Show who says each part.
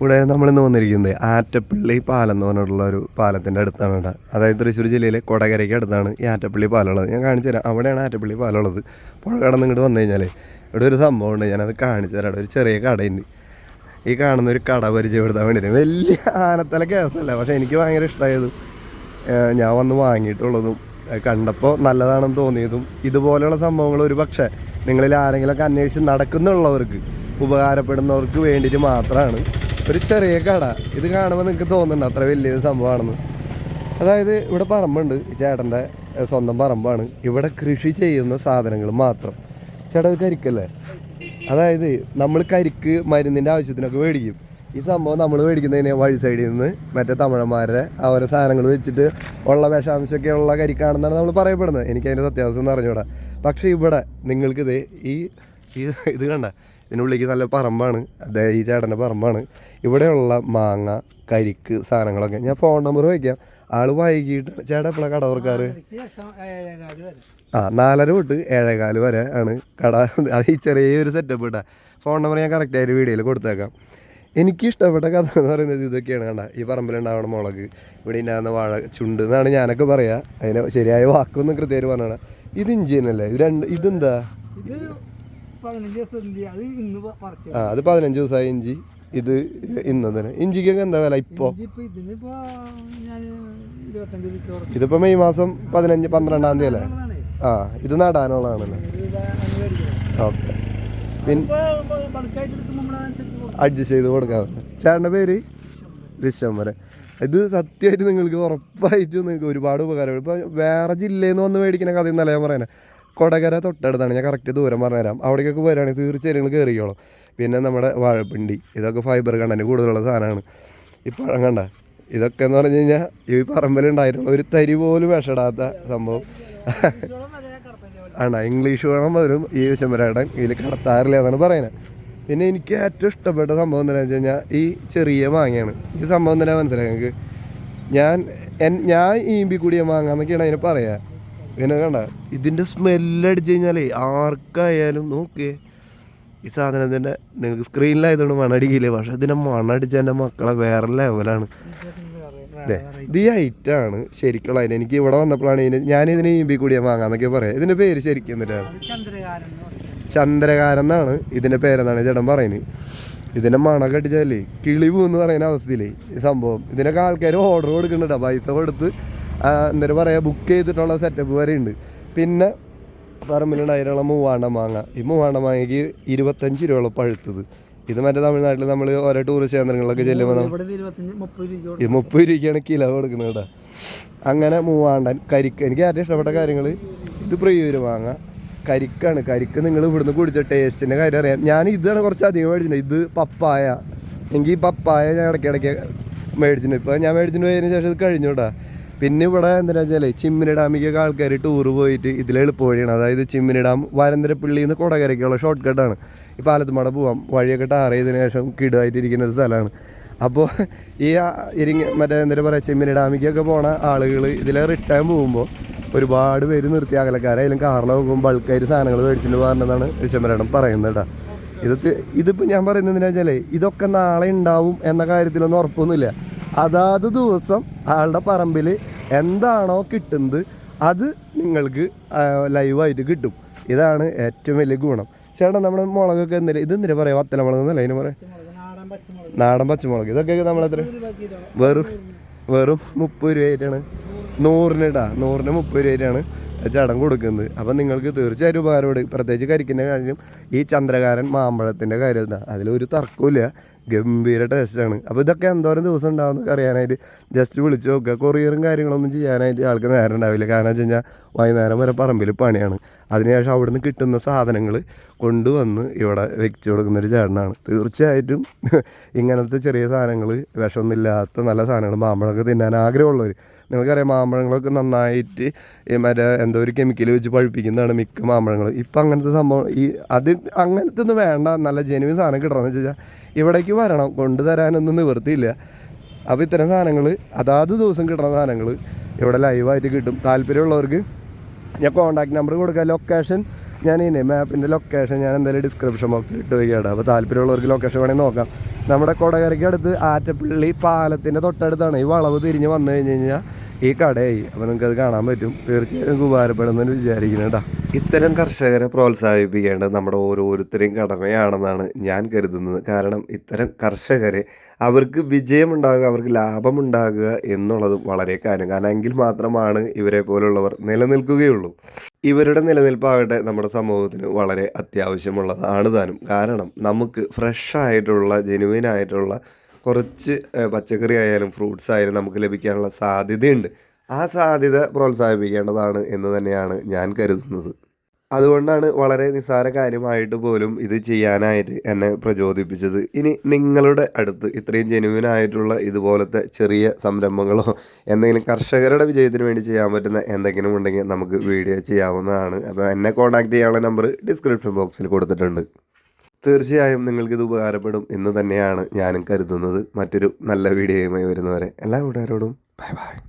Speaker 1: ഇവിടെ നമ്മളിന്ന് വന്നിരിക്കുന്നത് ആറ്റപ്പള്ളി പാലം എന്ന് പറഞ്ഞിട്ടുള്ള ഒരു പാലത്തിന്റെ അടുത്താണ് ഇവിടെ അതായത് തൃശ്ശൂർ ജില്ലയിലെ കൊടകരയ്ക്ക് അടുത്താണ് ഈ ആറ്റപ്പള്ളി പാലം ഉള്ളത് ഞാൻ കാണിച്ചു തരാം. അവിടെയാണ് ആറ്റപ്പള്ളി പാലം ഉള്ളത് പുഴ കടന്ന് ഇങ്ങോട്ട് വന്നു കഴിഞ്ഞാൽ ഇവിടെ ഒരു സംഭവം ഉണ്ട്. ഞാനത് കാണിച്ചു തരാം ഒരു ചെറിയ കടയുണ്ട്. ഈ കാണുന്ന ഒരു കട പരിചയപ്പെടുത്താൻ വേണ്ടിയിട്ട്. വലിയ ആനത്തല കേസല്ല. പക്ഷേ എനിക്ക് ഭയങ്കര ഇഷ്ടമായതും ഞാൻ വന്ന് വാങ്ങിയിട്ടുള്ളതും കണ്ടപ്പോൾ നല്ലതാണെന്ന് തോന്നിയതും ഇതുപോലെയുള്ള സംഭവങ്ങൾ ഒരു പക്ഷേ നിങ്ങളിൽ ആരെങ്കിലുമൊക്കെ അന്വേഷിച്ച് നടക്കുന്നുള്ളവർക്ക് ഉപകാരപ്പെടുന്നവർക്ക് വേണ്ടിയിട്ട് മാത്രമാണ് ഒരു ചെറിയ കട. ഇത് കാണുമ്പോൾ നിങ്ങൾക്ക് തോന്നുന്നുണ്ട് അത്ര വലിയൊരു സംഭവമാണെന്ന്. അതായത് ഇവിടെ പറമ്പുണ്ട്. ചേട്ടന്റെ സ്വന്തം പറമ്പാണ്. ഇവിടെ കൃഷി ചെയ്യുന്ന സാധനങ്ങൾ മാത്രം. ചേട്ടൻ കരിക്കല്ലേ? അതായത് നമ്മൾ കരിക്ക് മരുന്നിന്റെ ആവശ്യത്തിനൊക്കെ മേടിക്കും. ഈ സംഭവം നമ്മൾ മേടിക്കുന്നതിന് വഴി സൈഡിൽ നിന്ന് മറ്റേ തമിഴന്മാരുടെ അവരെ സാധനങ്ങൾ വെച്ചിട്ട് ഉള്ള വിഷാംശമൊക്കെ ഉള്ള കരിക്കാണെന്നാണ് നമ്മൾ പറയപ്പെടുന്നത്. എനിക്കതിന്റെ സത്യാവശ്യം എന്ന് അറിഞ്ഞൂടാ. പക്ഷേ ഇവിടെ നിങ്ങൾക്കിത് ഈ ഇത് കണ്ട. ഇതിനുള്ളിലേക്ക് നല്ല പറമ്പാണ്. അതായത് ഈ ചേട്ടന്റെ പറമ്പാണ്. ഇവിടെയുള്ള മാങ്ങ കരിക്ക് സാധനങ്ങളൊക്കെ. ഞാൻ ഫോൺ നമ്പർ വയ്ക്കാം ആൾ വൈകിട്ട് ചേട്ടാ എപ്പോഴാണ് കട തുറക്കാറ്? ആ നാലര തൊട്ട് ഏഴേകാൽ വരെ ആണ് കട. അത് ഈ ചെറിയൊരു സെറ്റപ്പ് ഇട്ടാ. ഫോൺ നമ്പർ ഞാൻ കറക്റ്റായിട്ട് വീഡിയോയിൽ കൊടുത്തേക്കാം. എനിക്ക് ഇഷ്ടപ്പെട്ട കഥ എന്ന് പറയുന്നത് ഇതൊക്കെയാണ് കണ്ട. ഈ പറമ്പിലുണ്ടാവണ മുളക് ഇവിടെ ഉണ്ടാകുന്ന വാഴ ചുണ്ട് എന്നാണ് ഞാനൊക്കെ പറയാ. അതിന് ശരിയായ വാക്കൊന്നും കൃത്യമായിട്ട് പറഞ്ഞാണ് ഇത് ഇഞ്ചിയനല്ലേ ഇത് രണ്ട് ഇതെന്താ?
Speaker 2: ഇത് പതിനഞ്ച് ദിവസം ഉണ്ട്. അത് ഇന്ന്
Speaker 1: ആ അത് പതിനഞ്ച് ദിവസമായി ഇഞ്ചി. ഇത് ഇന്ന് തന്നെ. ഇഞ്ചിക്കൊക്കെ എന്താ വില
Speaker 2: ഇപ്പോ? ഇതിപ്പോ ഇതിനിപ്പോ ഞാൻ ഇരുപത്തഞ്ച്.
Speaker 1: ഇതിപ്പോൾ മെയ് മാസം പതിനഞ്ച് പന്ത്രണ്ടാം തീയതി അല്ലേ? ആ ഇത് നടാനുള്ളതാണല്ലേ? ഓക്കെ. പിന്നെ. അഡ്ജസ്റ്റ് ചെയ്ത് കൊടുക്കാം ചേട്ടന്റെ പേര്? വിശ്വംബരൻ ഇത് സത്യമായിട്ട് നിങ്ങൾക്ക് ഉറപ്പായിട്ടും നിങ്ങൾക്ക് ഒരുപാട് ഉപകാരമാണ്. ഇപ്പോൾ വേറെ ജില്ലയിൽ നിന്ന് വന്ന് മേടിക്കുന്ന കഥയെന്നല്ല ഞാൻ പറയുന്നത് കൊടകര തൊട്ടടുത്താണ്. ഞാൻ കറക്റ്റ് ദൂരം പറഞ്ഞുതരാം. അവിടേക്കൊക്കെ വരികയാണെങ്കിൽ തീർച്ചയായും നിങ്ങൾ കയറിക്കോളും. പിന്നെ നമ്മുടെ വാഴപ്പിണ്ടി. ഇതൊക്കെ ഫൈബർ കണ്ടതിന് കൂടുതലുള്ള സാധനമാണ്. ഈ പഴം കണ്ട. ഇതൊക്കെ എന്ന് പറഞ്ഞു കഴിഞ്ഞാൽ ഈ പറമ്പിലുണ്ടായിട്ടുള്ള ഒരു തരി പോലും വിഷടാത്ത സംഭവം. ആണ്? ഇംഗ്ലീഷ് വേണം വരും ഈ വിശമ്പരാടൻ ഇതിൽ കടത്താറില്ല എന്നാണ് പറയുന്നത്. പിന്നെ എനിക്ക് ഏറ്റവും ഇഷ്ടപ്പെട്ട സംഭവം എന്താണെന്ന് വെച്ച് കഴിഞ്ഞാൽ ഈ ചെറിയ മാങ്ങയാണ്. ഈ സംഭവം തന്നെ മനസ്സിലായി? ഞങ്ങൾക്ക് ഞാൻ ഞാൻ ഈമ്പി കൂടിയ മാങ്ങ എന്നൊക്കെയാണ് അതിന് പറയാ. പിന്നെ കണ്ട ഇതിന്റെ സ്മെല്ലടിച്ച് കഴിഞ്ഞാലേ ആർക്കായാലും നോക്കിയേ ഈ സാധനം തന്നെ നിങ്ങൾക്ക് സ്ക്രീനിലായതുകൊണ്ട് മണടിക്കില്ലേ? പക്ഷെ ഇതിനെ മണടിച്ച എന്റെ മക്കളെ വേറെ ലെവലാണ് ഇത് ഈ ഐറ്റാണ് ശരിക്കുള്ള അതിന് എനിക്ക് ഇവിടെ വന്നപ്പോഴാണ് ഇതിന് ഞാനിതിന് ഈമ്പി കൂടിയ വാങ്ങാന്നൊക്കെ പറയാം. ഇതിന്റെ പേര് ശരിക്കും എന്നിട്ടാണ്.
Speaker 2: ചന്ദ്രകാരൻ
Speaker 1: എന്നാണ് ഇതിന്റെ പേരെന്നാണ് ചേട്ടൻ പറയുന്നത്. ഇതിന്റെ മണ കട്ടിച്ചാലേ കിളി എന്ന് പറയുന്ന അവസ്ഥയിലേ ഈ സംഭവം. ഇതിനൊക്കെ ആൾക്കാർ ഓർഡർ കൊടുക്കുന്നുണ്ട്. പൈസ കൊടുത്ത് എന്താ പറയുക ബുക്ക് ചെയ്തിട്ടുള്ള സെറ്റപ്പ് വരെ ഉണ്ട് പിന്നെ പറമ്പിലുണ്ടായിരുന്ന മൂവാണ്ട മാങ്ങ. ഈ മൂവാണ്ട മാങ്ങയ്ക്ക് ഇരുപത്തഞ്ച് രൂപയുള്ള പഴുത്തത്. ഇത് മറ്റേ തമിഴ്നാട്ടിൽ നമ്മൾ ഓരോ ടൂറിസ്റ്റ് കേന്ദ്രങ്ങളിലൊക്കെ ചെല്ലുമ്പോൾ ഈ മുപ്പത് രൂപയ്ക്കാണ് കിലോ കൊടുക്കുന്നത് കേട്ടോ. അങ്ങനെ മൂവാണ്ടൻ കരിക്ക് എനിക്ക് ഏറ്റവും ഇഷ്ടപ്പെട്ട കാര്യങ്ങൾ ഇത് പ്രിയൂര് മാങ്ങ. കരിക്കാണ്. കരിക്ക് നിങ്ങൾ ഇവിടുന്ന് കുടിച്ച ടേസ്റ്റിന്റെ കാര്യം അറിയാം. ഞാൻ ഇതാണ് കുറച്ച് അധികം മേടിച്ചിട്ടുണ്ട് ഇത് പപ്പായ. എനിക്ക് ഈ പപ്പായ ഞാൻ ഇടയ്ക്കിടയ്ക്ക് മേടിച്ചിട്ടുണ്ട്. ഇപ്പോൾ ഞാൻ മേടിച്ചിട്ട് പോയതിന് ശേഷം ഇത് കഴിഞ്ഞു കേട്ടോ. പിന്നെ ഇവിടെ എന്താ വെച്ചാൽ ചിമ്മിനി ഡാമിക്കൊക്കെ ആൾക്കാർ ടൂർ പോയിട്ട് ഇതിൽ എളുപ്പവഴിയാണ്. അതായത് ചിമ്മിനി ഡാം വരന്തരപ്പള്ളിയിൽ നിന്ന് കൊടകരയ്ക്കുള്ള ഷോർട്ട് കട്ടാണ് ഈ പാലത്തുമട പോവാം. വഴിയൊക്കെ ടാർ ചെയ്തതിന് ശേഷം കിടുവായിട്ടിരിക്കുന്ന ഒരു സ്ഥലമാണ്. അപ്പോൾ ഈ ഇരിങ്ങ മറ്റേ എന്താ പറയുക ചെമ്മിനി ഡാമിക്കൊക്കെ പോണ ആളുകൾ ഇതിലെ റിട്ടേൺ പോകുമ്പോൾ ഒരുപാട് പേര് നിർത്തി അകലക്കാരായാലും കാറിൽ പോകുമ്പോൾ ബൾക്കായിട്ട് സാധനങ്ങൾ മേടിച്ചിട്ട് പറഞ്ഞതാണ് വിശ്വമരണം പറയുന്നത് കേട്ടോ. ഇത് ഇതിപ്പോൾ ഞാൻ പറയുന്നത് എന്താ വെച്ചാൽ ഇതൊക്കെ നാളെ ഉണ്ടാവും എന്ന കാര്യത്തിലൊന്നും ഉറപ്പൊന്നുമില്ല. അതാത് ദിവസം ആളുടെ പറമ്പിൽ എന്താണോ കിട്ടുന്നത് അത് നിങ്ങൾക്ക് ലൈവായിട്ട് കിട്ടും. ഇതാണ് ഏറ്റവും വലിയ ഗുണം. ചേട്ടാ നമ്മുടെ മുളകൊക്കെ എന്തിനാ ഇത് എന്തിനാ പറയാം? വത്തല മുളക് എന്നല്ല അതിന് പറയാം?
Speaker 2: നാടൻ പച്ചമുളക്.
Speaker 1: ഇതൊക്കെ നമ്മളെത്ര വെറും വെറും മുപ്പത് രൂപയായിട്ടാണ് നൂറിന് ഇടാ. നൂറിന് മുപ്പത് രൂപയായിട്ടാണ് ചടം കൊടുക്കുന്നത്. അപ്പം നിങ്ങൾക്ക് തീർച്ചയായും ഉപകാരപ്പെടും. പ്രത്യേകിച്ച് കരിക്കുന്ന കാര്യം ഈ ചന്ദ്രകാരൻ മാമ്പഴത്തിന്റെ കാര്യം അതിലൊരു തർക്കമില്ല ഗംഭീര ടേസ്റ്റാണ്. അപ്പോൾ ഇതൊക്കെ എന്തോരം ദിവസം ഉണ്ടാവുമെന്നൊക്കെ അറിയാനായിട്ട് ജസ്റ്റ് വിളിച്ച് നോക്കുക. കൊറിയറും കാര്യങ്ങളൊന്നും ചെയ്യാനായിട്ട് ആൾക്ക് നേരം ഉണ്ടാവില്ല. കാരണം വെച്ച് കഴിഞ്ഞാൽ വൈകുന്നേരം വരെ പറമ്പിൽ പണിയാണ്. അതിനുശേഷം അവിടെ നിന്ന് കിട്ടുന്ന സാധനങ്ങൾ കൊണ്ടുവന്ന് ഇവിടെ വെച്ച് കൊടുക്കുന്നൊരു ചേട്ടനാണ്. തീർച്ചയായിട്ടും ഇങ്ങനത്തെ ചെറിയ സാധനങ്ങൾ വിഷമൊന്നുമില്ലാത്ത നല്ല സാധനങ്ങൾ മാമ്പഴമൊക്കെ തിന്നാൻ ആഗ്രഹമുള്ളവർ നിങ്ങൾക്കറിയാം മാമ്പഴങ്ങളൊക്കെ നന്നായിട്ട് മറ്റേ എന്തോ ഒരു കെമിക്കൽ വെച്ച് പഴുപ്പിക്കുന്നതാണ് മിക്ക മാമ്പഴങ്ങൾ ഇപ്പം അങ്ങനത്തെ സംഭവം ഈ അത് അങ്ങനത്തെ ഒന്നും വേണ്ട നല്ല ജെനുവിൻ സാധനം കിട്ടണമെന്ന് വെച്ച് കഴിഞ്ഞാൽ ഇവിടേക്ക് വരണം കൊണ്ടുതരാനൊന്നും നിവൃത്തിയില്ല. അപ്പോൾ ഇത്തരം സാധനങ്ങൾ അതാത് ദിവസം കിട്ടുന്ന സാധനങ്ങൾ ഇവിടെ ലൈവായിട്ട് കിട്ടും. താല്പര്യമുള്ളവർക്ക് ഞാൻ കോൺടാക്ട് നമ്പർ കൊടുക്കുക ലൊക്കേഷൻ ഞാൻ ഇനി മാപ്പിന്റെ ലൊക്കേഷൻ ഞാൻ എന്തായാലും ഡിസ്ക്രിപ്ഷൻ ബോക്സിൽ ഇട്ട് വയ്ക്കുകയാണ്. അപ്പോൾ താല്പര്യമുള്ളവർക്ക് ലൊക്കേഷൻ വേണമെങ്കിൽ നോക്കാം. നമ്മുടെ കൊടകരയ്ക്ക് അടുത്ത് ആറ്റപ്പള്ളി പാലത്തിന്റെ തൊട്ടടുത്താണ്. ഈ വളവ് തിരിഞ്ഞ് വന്നു കഴിഞ്ഞ് കഴിഞ്ഞാൽ ഈ കടയായി. അപ്പോൾ നിങ്ങൾക്ക് അത് കാണാൻ പറ്റും. തീർച്ചയായും നിങ്ങൾക്ക് വിചാരിക്കുന്നു കേട്ടോ. ഇത്തരം കർഷകരെ പ്രോത്സാഹിപ്പിക്കേണ്ടത് നമ്മുടെ ഓരോരുത്തരെയും കടമയാണെന്നാണ് ഞാൻ കരുതുന്നത്. കാരണം ഇത്തരം കർഷകരെ അവർക്ക് വിജയമുണ്ടാകുക അവർക്ക് ലാഭമുണ്ടാകുക എന്നുള്ളതും വളരെ കാര്യം. കാരണം എങ്കിൽ മാത്രമാണ് ഇവരെ പോലുള്ളവർ നിലനിൽക്കുകയുള്ളൂ. ഇവരുടെ നിലനിൽപ്പാകട്ടെ നമ്മുടെ സമൂഹത്തിന് വളരെ അത്യാവശ്യമുള്ളതാണ് താനും. കാരണം നമുക്ക് ഫ്രഷ് ആയിട്ടുള്ള ജെനുവിൻ ആയിട്ടുള്ള കുറച്ച് പച്ചക്കറി ആയാലും ഫ്രൂട്ട്സ് ആയാലും നമുക്ക് ലഭിക്കാനുള്ള സാധ്യതയുണ്ട്. ആ സാധ്യത പ്രോത്സാഹിപ്പിക്കേണ്ടതാണ് എന്ന് തന്നെയാണ് ഞാൻ കരുതുന്നത്. അതുകൊണ്ടാണ് വളരെ നിസ്സാര കാര്യമായിട്ട് പോലും ഇത് ചെയ്യാനായിട്ട് എന്നെ പ്രചോദിപ്പിച്ചത്. ഇനി നിങ്ങളുടെ അടുത്ത് ഇത്രയും ജെനുവിൻ ആയിട്ടുള്ള ഇതുപോലത്തെ ചെറിയ സംരംഭങ്ങളോ എന്തെങ്കിലും കർഷകരുടെ വിജയത്തിന് വേണ്ടി ചെയ്യാൻ പറ്റുന്ന എന്തെങ്കിലും ഉണ്ടെങ്കിൽ നമുക്ക് വീഡിയോ ചെയ്യാവുന്നതാണ്. അപ്പോൾ എന്നെ കോൺടാക്ട് ചെയ്യാനുള്ള നമ്പർ ഡിസ്ക്രിപ്ഷൻ ബോക്സിൽ കൊടുത്തിട്ടുണ്ട്. തീർച്ചയായും നിങ്ങൾക്കിത് ഉപകാരപ്പെടും എന്ന് തന്നെയാണ് ഞാനും കരുതുന്നത്. മറ്റൊരു നല്ല വീഡിയോയുമായി വരുന്നവരെ എല്ലാ കൂട്ടുകാരോടും ബൈ ബൈ